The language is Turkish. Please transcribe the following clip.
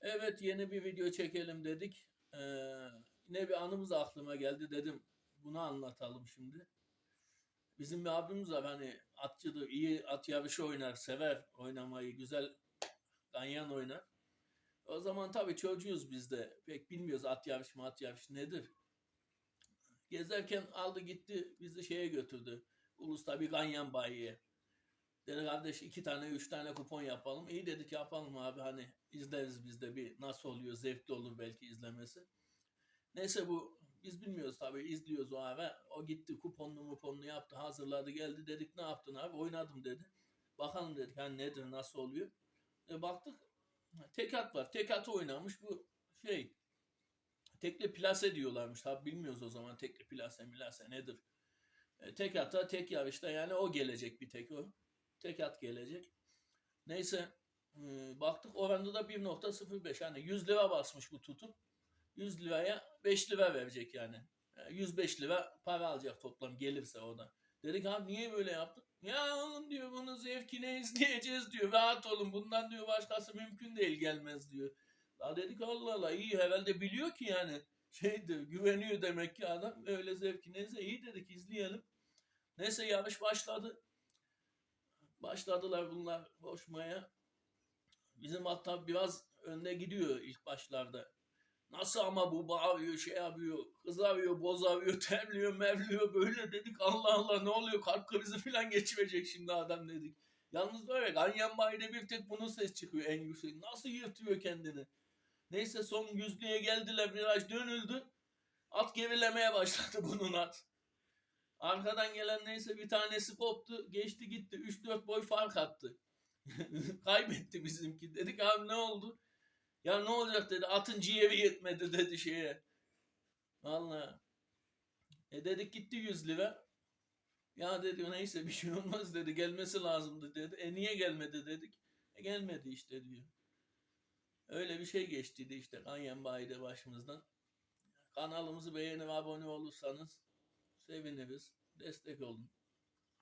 Evet yeni bir video çekelim dedik. Ee, yine bir anımız aklıma geldi dedim. Bunu anlatalım şimdi. Bizim bir abimiz var hani atçıdır, iyi at yarışı oynar, sever oynamayı, güzel ganyan oynar. O zaman tabii çocuğuz biz de. Pek bilmiyoruz at yarışı mı at yarışı nedir. Gezerken aldı gitti bizi şeye götürdü. Ulus'ta bir ganyan bayiye. Dedi kardeş iki tane üç tane kupon yapalım. İyi dedik yapalım abi hani izleriz biz de bir nasıl oluyor zevkli olur belki izlemesi. Neyse bu biz bilmiyoruz tabii izliyoruz o abi. O gitti kuponlu muponlu yaptı hazırladı geldi dedik ne yaptın abi oynadım dedi. Bakalım dedik hani nedir nasıl oluyor. E, baktık tek at var tek atı oynamış bu şey tekli plase diyorlarmış tabii bilmiyoruz o zaman tekli plase milase nedir. E, tek ata tek yarışta yani o gelecek bir tek o. Tek at gelecek. Neyse e, baktık oranda da 1.05 hani 100 lira basmış bu tutup 100 liraya 5 lira verecek yani. Yani 105 lira para alacak toplam gelirse o da. Dedik abi niye böyle yaptın? Ya oğlum diyor bunu zevkine izleyeceğiz diyor. Rahat olun bundan diyor başkası mümkün değil gelmez diyor. Ya dedik Allah Allah iyi herhalde biliyor ki yani şeydir güveniyor demek ki adam öyle zevki neyse iyi dedik izleyelim. Neyse yarış başladı. Başladılar bunlar koşmaya. Bizim hatta biraz önde gidiyor ilk başlarda. Nasıl ama bu bağırıyor, şey yapıyor, kızarıyor, bozarıyor, terliyor, mevliyor böyle dedik. Allah Allah ne oluyor kalp krizi falan geçirecek şimdi adam dedik. Yalnız ya Ganyan Bayi'de bir tek bunun ses çıkıyor en yüksek. Nasıl yırtıyor kendini. Neyse son yüzlüğe geldiler viraj dönüldü. At gerilemeye başladı bunun at. Arkadan gelen neyse bir tanesi koptu. Geçti gitti. 3-4 boy fark attı. Kaybetti bizimki. Dedik abi ne oldu? Ya ne olacak dedi. Atın ciğeri yetmedi dedi şeye. Vallahi. E dedik gitti 100 lira. Ya dedi neyse bir şey olmaz dedi. Gelmesi lazımdı dedi. E niye gelmedi dedik. E gelmedi işte diyor. Öyle bir şey geçtiydi işte Kanyen Bayi'de başımızdan. Kanalımızı beğenip abone olursanız seviniriz. Destek olun.